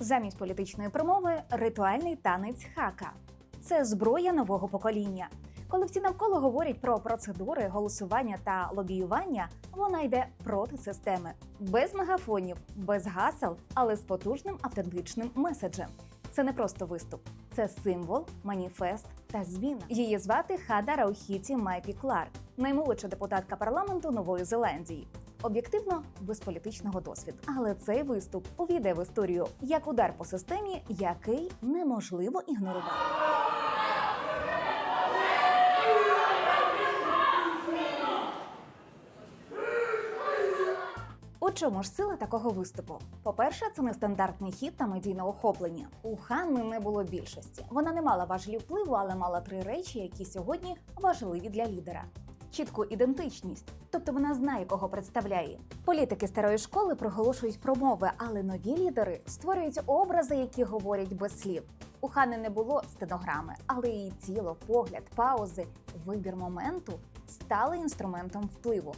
Замість політичної промови ритуальний танець хака. Це зброя нового покоління. Коли всі навколо говорять про процедури, голосування та лобіювання, вона йде проти системи, без мегафонів, без гасел, але з потужним автентичним меседжем. Це не просто виступ, це символ, маніфест та зміна. Її звати Хада Раухіті Майпі Кларк, наймолодша депутатка парламенту Нової Зеландії. Об'єктивно без політичного досвіду. Але цей виступ увійде в історію як удар по системі, який неможливо ігнорувати. У чому ж сила такого виступу? По-перше, це нестандартний хід та медійне охоплення. У Ханни не було більшості. Вона не мала важелі впливу, але мала три речі, які сьогодні важливі для лідера. Чітку ідентичність, тобто вона знає, кого представляє. Політики старої школи проголошують промови, але нові лідери створюють образи, які говорять без слів. У Хани не було стенограми, але її тіло, погляд, паузи, вибір моменту стали інструментом впливу.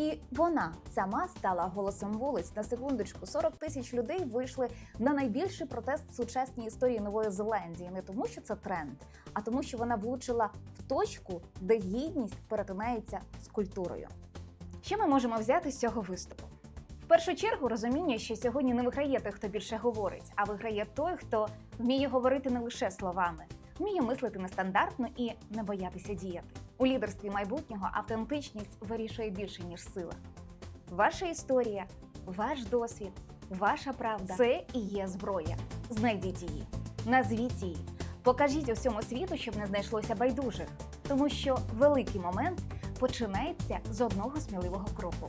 І вона сама стала голосом вулиць. На секундочку 40 тисяч людей вийшли на найбільший протест в сучасній історії Нової Зеландії. Не тому, що це тренд, а тому, що вона влучила в точку, де гідність перетинається з культурою. Що ми можемо взяти з цього виступу? В першу чергу розуміння, що сьогодні не виграє той, хто більше говорить, а виграє той, хто вміє говорити не лише словами, вміє мислити нестандартно і не боятися діяти. У лідерстві майбутнього автентичність вирішує більше ніж сила. Ваша історія, ваш досвід, ваша правда це і є зброя. Знайдіть її, назвіть її, покажіть усьому світу, щоб не знайшлося байдужих, тому що великий момент починається з одного сміливого кроку.